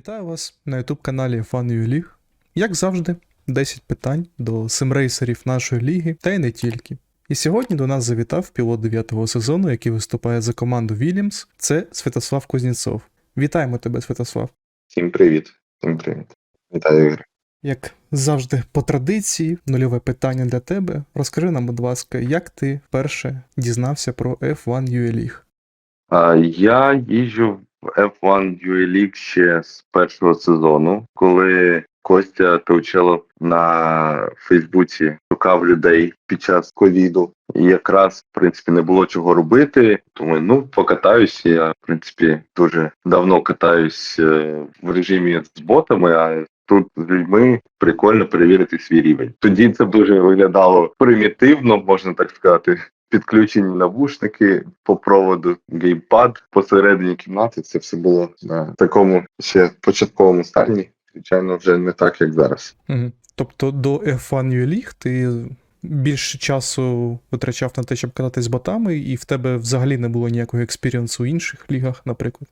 Вітаю вас на youtube каналі Fan League. Як завжди, 10 питань до симрейсерів нашої ліги, та й не тільки. І сьогодні до нас завітав пілот 9-го сезону, який виступає за команду Вільямс. Це Святослав Кузнєцов. Вітаємо тебе, Святослав. Всім привіт. Всім привіт. Вітаю, Ігор. Як завжди, по традиції, нульове питання для тебе. Розкажи нам, будь ласка, як ти вперше дізнався про F1 UA League? А, я їжджу в F1 UA League ще з першого сезону, коли Костя Таучелов на Фейсбуці шукав людей під час ковіду. І якраз, в принципі, не було чого робити. Тому ну покатаюсь. Я, в принципі, дуже давно катаюсь е, в режимі з ботами, а тут з людьми прикольно перевірити свій рівень. Тоді це дуже виглядало примітивно, можна так сказати. Підключені навушники по проводу, геймпад посередині кімнати. Це все було на такому ще початковому стані. Звичайно, вже не так, як зараз. Угу. Тобто до F1 UA League ти більше часу витрачав на те, щоб кататись з ботами, і в тебе взагалі не було ніякого експіріенсу в інших лігах, наприклад.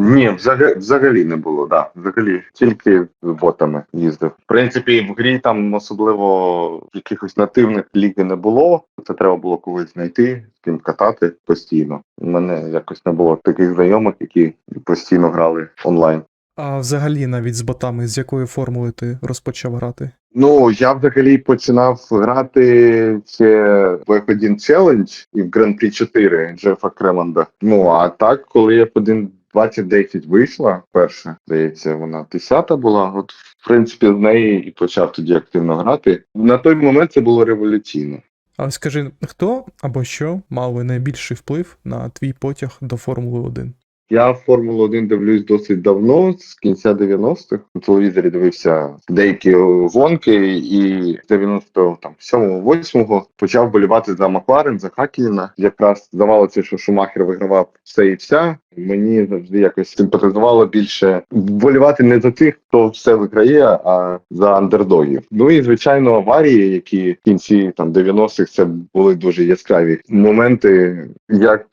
Ні, взагалі, взагалі не було, да. Взагалі тільки з ботами їздив. В принципі, в грі там особливо якихось нативних ліги не було. Це треба було когось знайти, з ким катати постійно. У мене якось не було таких знайомих, які постійно грали онлайн. А взагалі навіть з ботами, з якої формули ти розпочав грати? Ну, я взагалі починав грати ще в F1 Challenge і в Grand Prix 4 Джефа Кремонда. Ну а так, коли F1 2010 вийшла перша, здається, вона 10-та була. От, в принципі, з неї і почав тоді активно грати. На той момент це було революційно. А скажи, хто або що мав найбільший вплив на твій потяг до Формули 1? Я Формулу 1 дивлюсь досить давно, з кінця 90-х. У телевізорі дивився деякі гонки, і з 97-8-го почав болівати за Макларен, за Хакіна. Якраз здавалося, що Шумахер вигравав все і вся. Мені завжди якось симпатизувало більше болівати не за тих, хто все виграє, а за андердогів. Ну і звичайно, аварії, які в кінці там 90-х це були дуже яскраві моменти. Як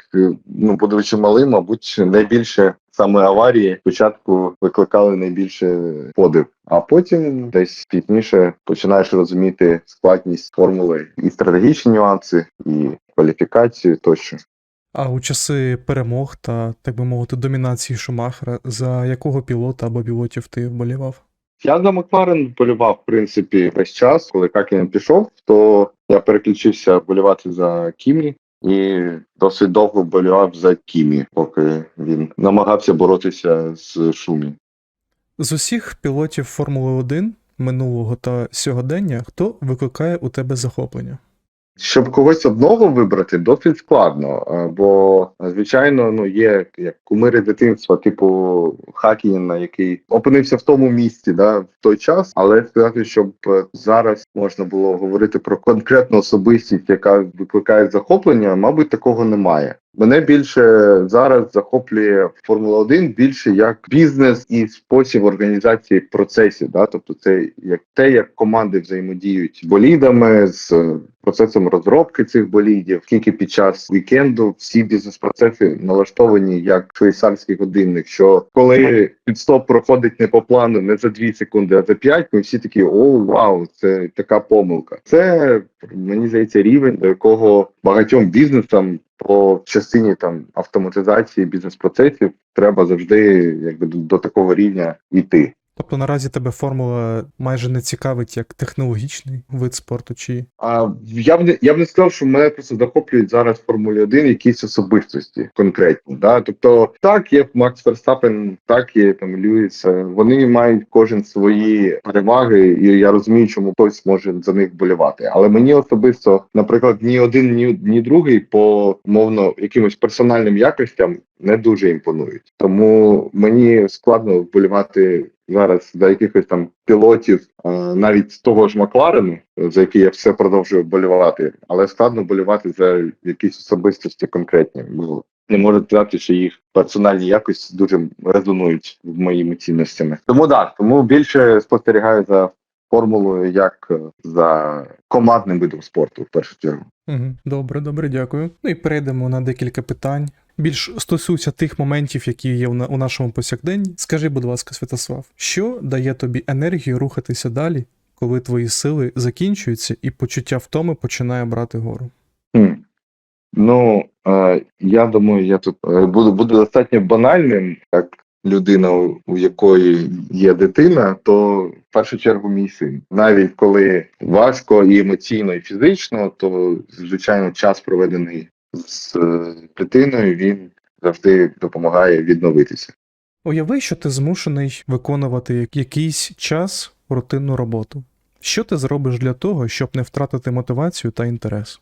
ну будучи малим, мабуть, найбільше саме аварії спочатку викликали найбільше подив. А потім десь пізніше починаєш розуміти складність формули і стратегічні нюанси, і кваліфікацію тощо. А у часи перемог та, так би мовити, домінації Шумахера, за якого пілота або пілотів ти вболівав? Я за Макларен болював, в принципі, весь час. Коли Какінен пішов, то я переключився болювати за Кімі і досить довго болював за Кімі, поки він намагався боротися з Шумі. З усіх пілотів Формули 1 минулого та сьогодення, хто викликає у тебе захоплення? Щоб когось одного вибрати, досить складно, е, бо звичайно, ну є як кумири дитинства, типу Хакіна, який опинився в тому місці, да, в той час, але сказати, щоб е, зараз можна було говорити про конкретну особистість, яка викликає захоплення, мабуть, такого немає. Мене більше зараз захоплює Формула 1 більше як бізнес і спосіб організації процесів. Да? Тобто, це як те, як команди взаємодіють болідами, з процесом розробки цих болідів, скільки під час вікенду всі бізнес-процеси налаштовані як швейцарський годинник. Що коли підстоп проходить не по плану, не за 2 секунди, а за 5, ми всі такі о, вау, це така помилка. Це мені здається рівень, до якого багатьом бізнесам по частині там автоматизації бізнес-процесів треба завжди якби до, такого рівня йти. Тобто наразі тебе формула майже не цікавить як технологічний вид спорту, чи А я б не я б не сказав, що мене просто захоплюють зараз Формулі 1 якісь особистості конкретні. Да? Тобто, так є Макс Ферстапен, так є там Льюіс. е, Вони мають кожен свої переваги, і я розумію, чому хтось може за них болівати. Але мені особисто, наприклад, ні один, ні, ні другий по мовно якимось персональним якостям не дуже імпонують. Тому мені складно вболівати зараз за якихось там пілотів, е, навіть з того ж Макларену, за який я все продовжую болівати, але складно болівати за якісь особистості конкретні. Не можу сказати, що їх персональні якості дуже резонують з моїми цінностями. Тому так, тому більше спостерігаю за формулою як е, за командним видом спорту в першу чергу. Добре, добре, дякую. Ну і перейдемо на декілька питань більш стосуються тих моментів, які є у на- у нашому повсякденні. Скажи, будь ласка, Святослав, що дає тобі енергію рухатися далі, коли твої сили закінчуються і почуття втоми починає брати гору? Ну, я думаю, я тут е, буду, буду достатньо банальним, як людина, у якої є дитина, то в першу чергу мій син. Навіть коли важко і емоційно, і фізично, то звичайно час проведений з е, дитиною, він завжди допомагає відновитися. Уяви, що ти змушений виконувати якийсь час рутинну роботу. Що ти зробиш для того, щоб не втратити мотивацію та інтерес?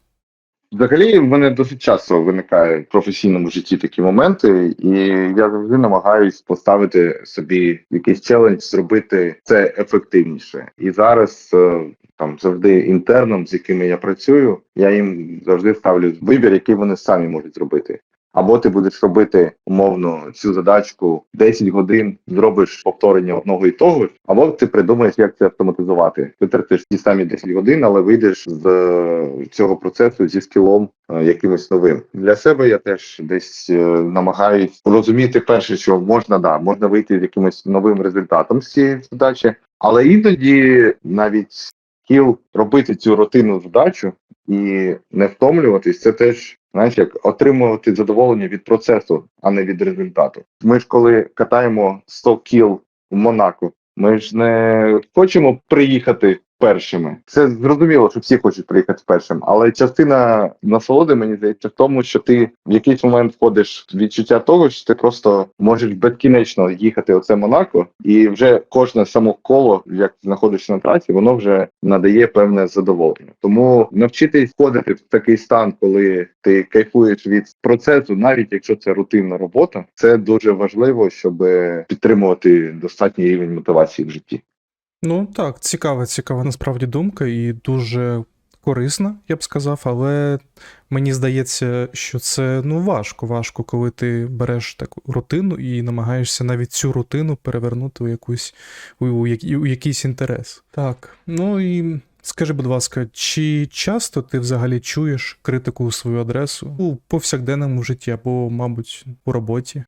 Взагалі, в мене досить часто виникають в професійному житті такі моменти, і я завжди намагаюсь поставити собі якийсь челендж, зробити це ефективніше. І зараз е, там завжди інтерном, з якими я працюю, я їм завжди ставлю вибір, який вони самі можуть зробити. Або ти будеш робити умовно цю задачку 10 годин, зробиш повторення одного і того, ж, або ти придумаєш, як це автоматизувати. Витратиш ті самі 10 годин, але вийдеш з е, цього процесу зі скілом е, якимось новим. Для себе я теж десь е, намагаюсь розуміти перше, що можна да, можна вийти з якимось новим результатом з цієї задачі, але іноді навіть скіл робити цю рутинну задачу і не втомлюватись, це теж знаєш, як отримувати задоволення від процесу, а не від результату. Ми ж коли катаємо 100 кіл в Монако, ми ж не хочемо приїхати першими. Це зрозуміло, що всі хочуть приїхати першим, але частина насолоди мені здається в тому, що ти в якийсь момент входиш в відчуття того, що ти просто можеш безкінечно їхати оце Монако, і вже кожне само коло, як ти знаходишся на трасі, воно вже надає певне задоволення. Тому навчитись входити в такий стан, коли ти кайфуєш від процесу, навіть якщо це рутинна робота, це дуже важливо, щоб підтримувати достатній рівень мотивації в житті. Ну так, цікава, цікава насправді думка і дуже корисна, я б сказав, але мені здається, що це ну важко, важко, коли ти береш таку рутину і намагаєшся навіть цю рутину перевернути у якусь у, у, у якийсь інтерес. Так, ну і. Скажи, будь ласка, чи часто ти взагалі чуєш критику у свою адресу у повсякденному житті або, мабуть, у роботі?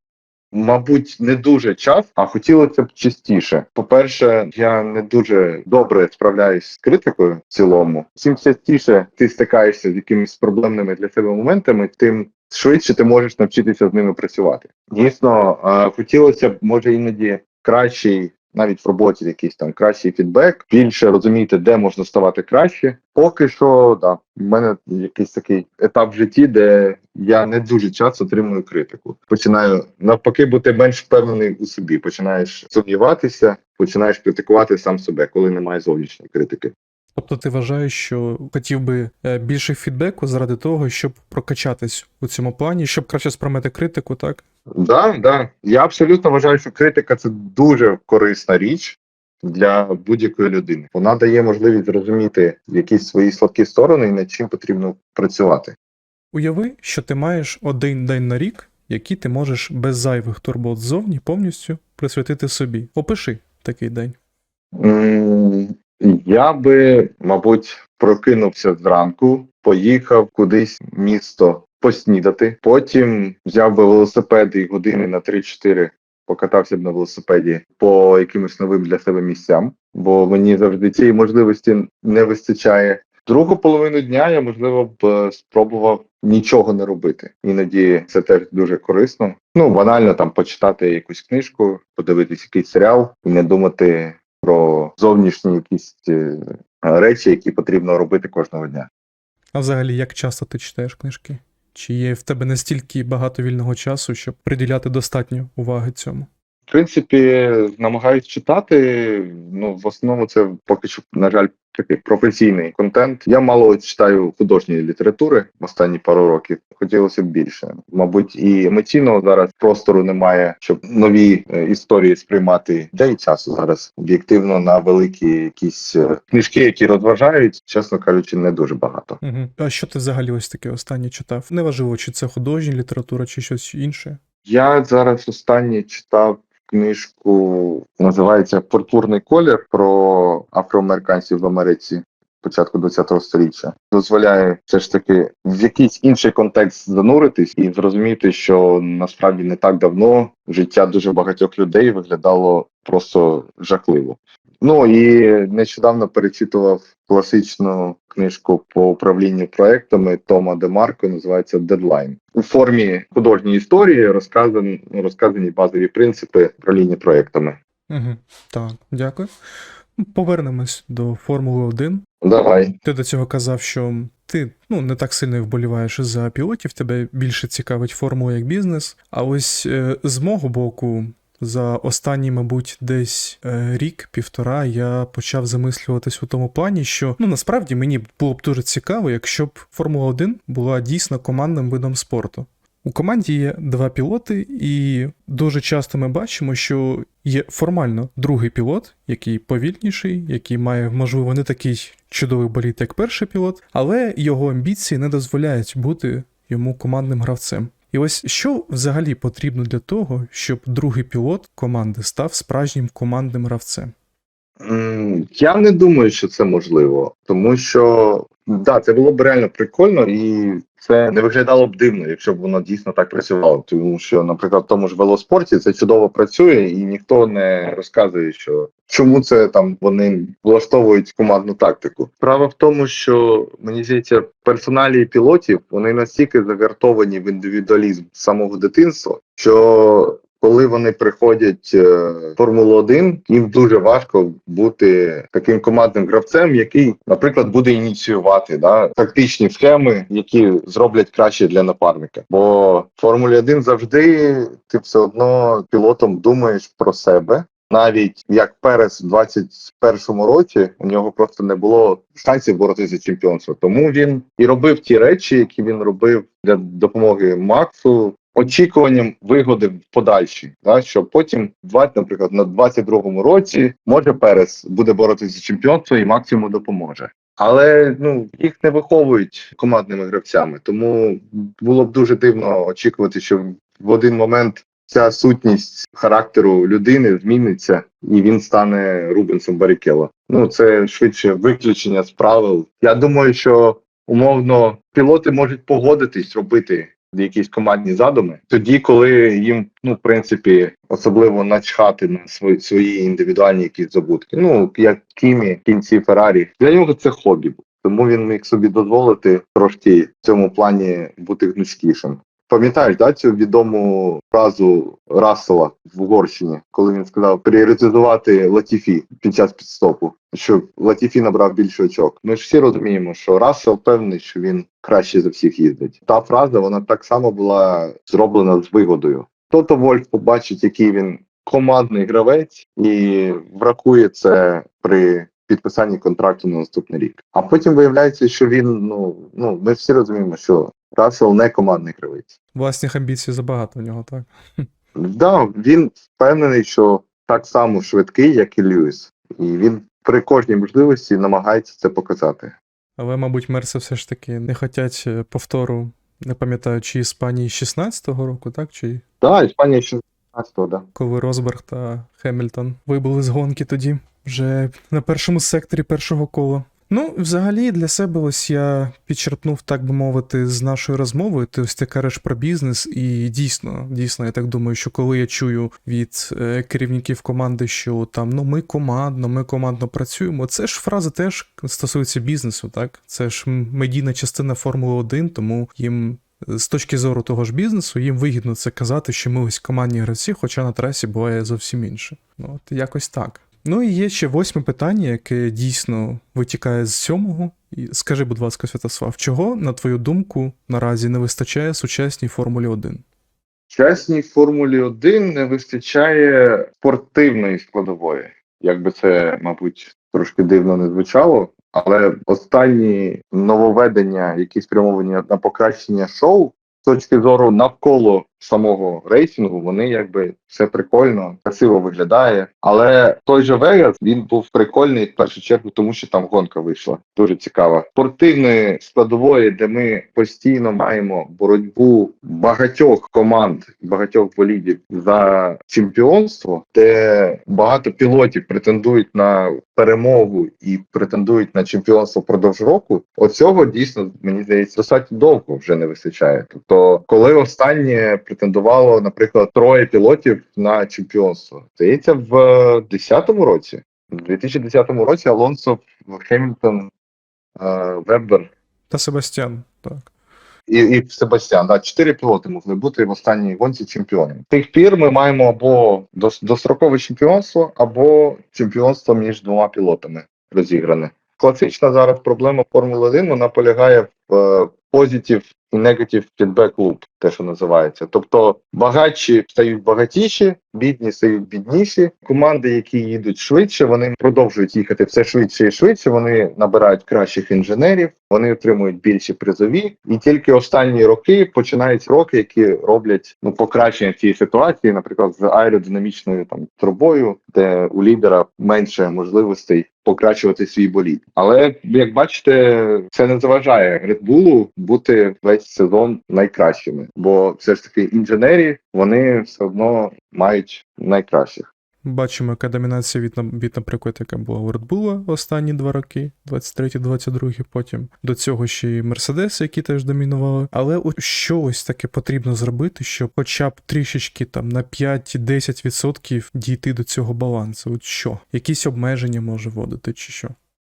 Мабуть, не дуже час, а хотілося б частіше. По-перше, я не дуже добре справляюсь з критикою в цілому. Чим частіше ти стикаєшся з якимись проблемними для себе моментами, тим швидше ти можеш навчитися з ними працювати. Дійсно, е, хотілося б, може, іноді кращий. Навіть в роботі якийсь там кращий фідбек, більше розуміти, де можна ставати краще. Поки що, да, в мене якийсь такий етап в житті, де я не дуже часто отримую критику. Починаю навпаки бути менш впевнений у собі. Починаєш сумніватися, починаєш критикувати сам себе, коли немає зовнішньої критики. Тобто ти вважаєш, що хотів би е, більше фідбеку заради того, щоб прокачатись у цьому плані, щоб краще сприймати критику, так? Да, да. Я абсолютно вважаю, що критика це дуже корисна річ для будь-якої людини. Вона дає можливість зрозуміти якісь свої слабкі сторони і над чим потрібно працювати. Уяви, що ти маєш один день на рік, який ти можеш без зайвих турбот ззовні повністю присвятити собі. Опиши такий день. Я би, мабуть, прокинувся зранку, поїхав кудись в місто поснідати. Потім взяв би велосипед і години на 3-4 покатався б на велосипеді по якимось новим для себе місцям, бо мені завжди цієї можливості не вистачає. Другу половину дня я можливо б е, спробував нічого не робити. Іноді це теж дуже корисно. Ну банально там почитати якусь книжку, подивитись якийсь серіал і не думати про зовнішні якісь е, речі, які потрібно робити кожного дня. А взагалі, як часто ти читаєш книжки? Чи є в тебе настільки багато вільного часу, щоб приділяти достатньо уваги цьому? В принципі, намагаюсь читати. Ну, в основному це поки що, на жаль, такий професійний контент. Я мало читаю художньої літератури в останні пару років. Хотілося б більше. Мабуть, і емоційного зараз простору немає, щоб нові е, історії сприймати. Де і часу зараз об'єктивно на великі якісь е, книжки, які розважають, чесно кажучи, не дуже багато. Угу. А що ти взагалі ось таке останнє читав? Неважливо, чи це художня література, чи щось інше. Я зараз останнє читав книжку, називається Пурпурний колір про афроамериканців в Америці. Початку ХХ століття. Дозволяє все ж таки в якийсь інший контекст зануритись і зрозуміти, що насправді не так давно життя дуже багатьох людей виглядало просто жахливо. Ну і нещодавно перечитував класичну книжку по управлінню проектами Тома Демарко, називається Дедлайн. У формі художньої історії розказані, розказані базові принципи управління проектами. Угу. Так, дякую. Повернемось до Формули 1. Давай. Ти до цього казав, що ти ну, не так сильно вболіваєш за пілотів, тебе більше цікавить формула як бізнес. А ось е, з мого боку, за останній, мабуть, десь е, рік-півтора я почав замислюватись у тому плані, що ну насправді мені було б дуже цікаво, якщо б Формула 1 була дійсно командним видом спорту. У команді є два пілоти, і дуже часто ми бачимо, що є формально другий пілот, який повільніший, який має, можливо, не такий чудовий боліт, як перший пілот, але його амбіції не дозволяють бути йому командним гравцем. І ось що взагалі потрібно для того, щоб другий пілот команди став справжнім командним гравцем? Я не думаю, що це можливо, тому що да, це було б реально прикольно, і це не виглядало б дивно, якщо б воно дійсно так працювало. Тому що, наприклад, в тому ж велоспорті це чудово працює, і ніхто не розказує, що чому це там вони влаштовують командну тактику. Справа в тому, що мені здається, персоналі пілотів вони настільки завертовані в індивідуалізм з самого дитинства, що коли вони приходять е, Формулу 1, їм дуже важко бути таким командним гравцем, який, наприклад, буде ініціювати да, тактичні схеми, які зроблять краще для напарника. Бо в Формулі 1 завжди ти все одно пілотом думаєш про себе. Навіть як Перес в 21-му році у нього просто не було шансів боротися за чемпіонство. Тому він і робив ті речі, які він робив для допомоги Максу, очікуванням вигоди в подальшій, да, що потім, 20, наприклад, на 22-му році може Перес буде боротися за чемпіонство і Макс йому допоможе. Але ну їх не виховують командними гравцями, тому було б дуже дивно очікувати, що в один момент ця сутність характеру людини зміниться, і він стане Рубенсом Барікело. Ну це швидше виключення з правил. Я думаю, що умовно пілоти можуть погодитись робити якісь командні задуми, тоді, коли їм, ну, в принципі, особливо начхати на свої, свої індивідуальні якісь забутки. Ну, як Кімі в кінці Феррарі. Для нього це хобі. Тому він міг собі дозволити трошки в цьому плані бути гнучкішим. Пам'ятаєш, да, цю відому фразу Рассела в Угорщині, коли він сказав пріоритизувати Латіфі під час підстопу, що Латіфі набрав більше очок. Ми ж всі розуміємо, що Рассел певний, що він краще за всіх їздить. Та фраза вона так само була зроблена з вигодою. Тото Вольф побачить, який він командний гравець, і врахує це при підписанні контракту на наступний рік. А потім виявляється, що він ну ну ми всі розуміємо, що Рассел не командний гравець. Власних амбіцій забагато в нього, так? Да, він впевнений, що так само швидкий, як і Льюіс, і він при кожній можливості намагається це показати. Але, мабуть, Мерси все ж таки не хотять е, повтору, не пам'ятаю, чи Іспанії 16-го року, так? Чи Так, Іспанія 16-го, да. коли Розберг та Хемільтон вибули з гонки тоді, вже на першому секторі першого кола. Ну, взагалі, для себе ось я підчерпнув, так би мовити, з нашою розмовою. Ти ось ти кажеш про бізнес, і дійсно, дійсно, я так думаю, що коли я чую від е, керівників команди, що там ну ми командно, ми командно працюємо, це ж фраза теж стосується бізнесу, так? Це ж медійна частина Формули 1, тому їм е, з точки зору того ж бізнесу, їм вигідно це казати, що ми ось командні гравці, хоча на трасі буває зовсім інше. Ну, от якось так. Ну і є ще восьме питання, яке дійсно витікає з сьомого. Скажи, будь ласка, Святослав, чого, на твою думку, наразі не вистачає сучасній Формулі 1? В чесній Формулі 1 не вистачає спортивної складової. Якби це, мабуть, трошки дивно не звучало, але останні нововведення, які спрямовані на покращення шоу з точки зору навколо самого рейсингу, вони якби все прикольно, красиво виглядає. Але той же Вегас він був прикольний в першу чергу, тому що там гонка вийшла. Дуже цікава. Спортивної складової, де ми постійно маємо боротьбу багатьох команд, багатьох болідів за чемпіонство, де багато пілотів претендують на перемогу і претендують на чемпіонство впродовж року. Оцього дійсно мені здається достатньо довго вже не вистачає. Тобто, коли останнє претендувало, наприклад, троє пілотів на чемпіонство, здається, в 2010 році, в 2010 році Алонсо Хемілтон, е, Вебер Та Себастьян, так. і, і Себастьян. Да, чотири пілоти могли бути в останній гонці чемпіонами. Тих пір ми маємо або дострокове чемпіонство, або чемпіонство між двома пілотами розігране. Класична зараз проблема Формули 1 вона полягає в е, позитив і негатив feedback loop, те, що називається. Тобто багатші стають багатіші, бідні стають бідніші. Команди, які їдуть швидше, вони продовжують їхати все швидше і швидше. Вони набирають кращих інженерів, вони отримують більші призові. І тільки останні роки починаються роки, які роблять ну покращення цієї ситуації, наприклад, з аеродинамічною там трубою, де у лідера менше можливостей покращувати свій болід. Але як бачите, це не заважає Red Bull бути весь сезон найкращими, бо все ж таки інженері вони все одно мають найкращих. Бачимо, яка домінація від, від, наприклад, яка була у Red Bull останні два роки, 23-22, потім до цього ще й Мерседес, які теж домінували. Але що ось таке потрібно зробити, щоб хоча б трішечки там на 5-10% дійти до цього балансу? От що? Якісь обмеження може вводити, чи що?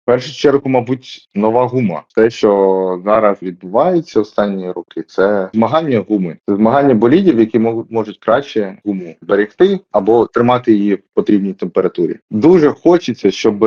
Першу чергу, мабуть, нова гума. Те, що зараз відбувається останні роки, це змагання гуми, це змагання болідів, які можуть краще гуму берегти або тримати її в потрібній температурі. Дуже хочеться, щоб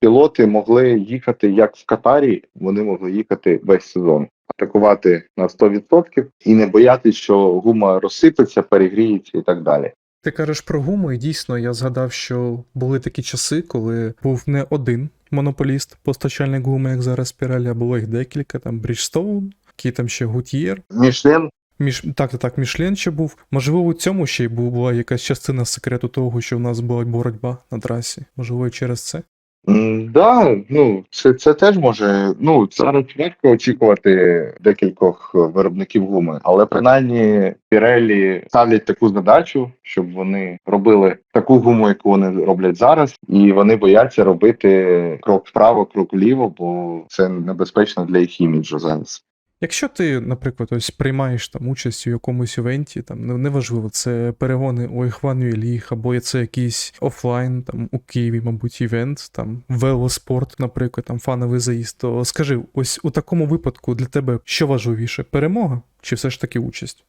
пілоти могли їхати як в Катарі, вони могли їхати весь сезон. Атакувати на 100% і не боятися, що гума розсипеться, перегріється і так далі. Ти кажеш про гуму, і дійсно я згадав, що були такі часи, коли був не один монополіст, постачальник гуми, як зараз Pirelli, а було їх декілька, там Бріджстоун, який там ще гутьєр. Мішлен Між Так, так, так, Мішлен ще був. Можливо, у цьому ще й була якась частина секрету того, що в нас була боротьба на трасі. Можливо, і через це. Да, ну це, це теж може. Ну зараз важко очікувати декількох виробників гуми, але принаймні Пірелі ставлять таку задачу, щоб вони робили таку гуму, яку вони роблять зараз, і вони бояться робити крок вправо, крок вліво, бо це небезпечно для їх іміджу зараз. Якщо ти, наприклад, ось приймаєш там участь у якомусь івенті, там неважливо, це перегони у Іхвану Ліг, або це якийсь офлайн, там у Києві, мабуть, івент, там велоспорт, наприклад, там фановий заїзд, то скажи, ось у такому випадку для тебе що важливіше: перемога чи все ж таки участь?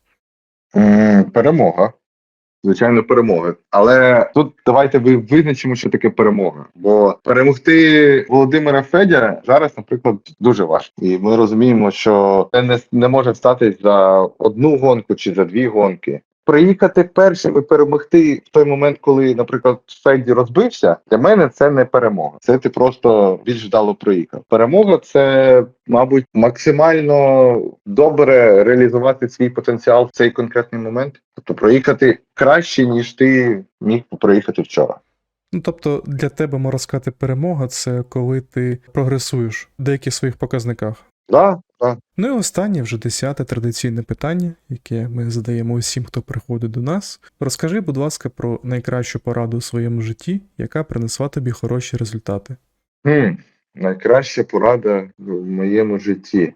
Перемога. Звичайно, перемоги. Але тут давайте ви визначимо, що таке перемога. Бо перемогти Володимира Федя зараз, наприклад, дуже важко. І ми розуміємо, що це не, не може стати за одну гонку чи за дві гонки. Приїхати першим і перемогти в той момент, коли, наприклад, Феді розбився, для мене це не перемога. Це ти просто більш вдало проїхав. Перемога це, мабуть, максимально добре реалізувати свій потенціал в цей конкретний момент. Тобто проїхати краще, ніж ти міг проїхати вчора. Ну, тобто, для тебе можна сказати, перемога це коли ти прогресуєш в деяких своїх показниках. Да, да. Ну і останнє, вже десяте традиційне питання, яке ми задаємо усім, хто приходить до нас. Розкажи, будь ласка, про найкращу пораду у своєму житті, яка принесла тобі хороші результати. Хм, найкраща порада в моєму житті.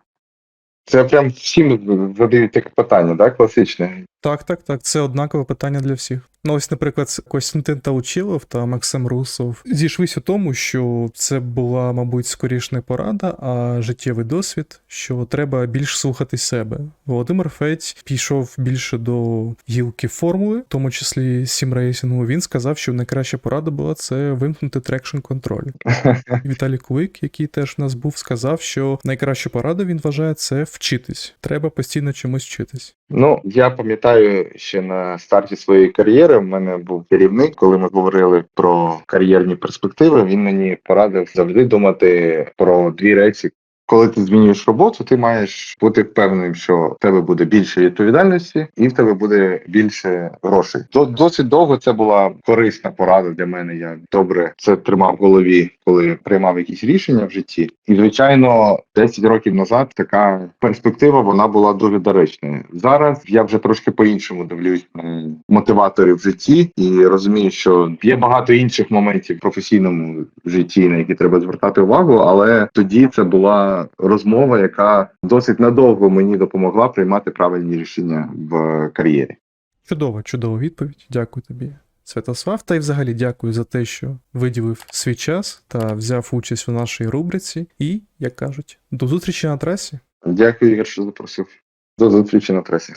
Це прям всім задають таке питання, так? Класичне. Так, так, так, це однакове питання для всіх. Ну, ось, наприклад, Костянтин Таучилов та Максим Русов зійшлись у тому, що це була, мабуть, скоріш не порада, а життєвий досвід, що треба більш слухати себе. Володимир Федь пішов більше до гілки формули, в тому числі сімрейсингу. Він сказав, що найкраща порада була це вимкнути трекшн контроль. Віталій Кулик, який теж в нас був, сказав, що найкраща порада він вважає це вчитись. Треба постійно чомусь вчитись. Ну, я пам'ятаю ще на старті своєї кар'єри. В мене був керівник, коли ми говорили про кар'єрні перспективи. Він мені порадив завжди думати про дві речі: коли ти змінюєш роботу, ти маєш бути впевненим, що в тебе буде більше відповідальності і в тебе буде більше грошей. До- Досить довго це була корисна порада для мене. Я добре це тримав в голові, коли приймав якісь рішення в житті. І звичайно, 10 років назад така перспектива вона була дуже доречною. Зараз я вже трошки по-іншому дивлюсь на мотиваторів в житті і розумію, що є багато інших моментів в професійному житті, на які треба звертати увагу. Але тоді це була розмова, яка досить надовго мені допомогла приймати правильні рішення в кар'єрі. Чудова, чудова відповідь. Дякую тобі, Святослав. Та й взагалі дякую за те, що виділив свій час та взяв участь у нашій рубриці. І, як кажуть, до зустрічі на трасі. Дякую, Ігор, що запросив. До зустрічі на трасі.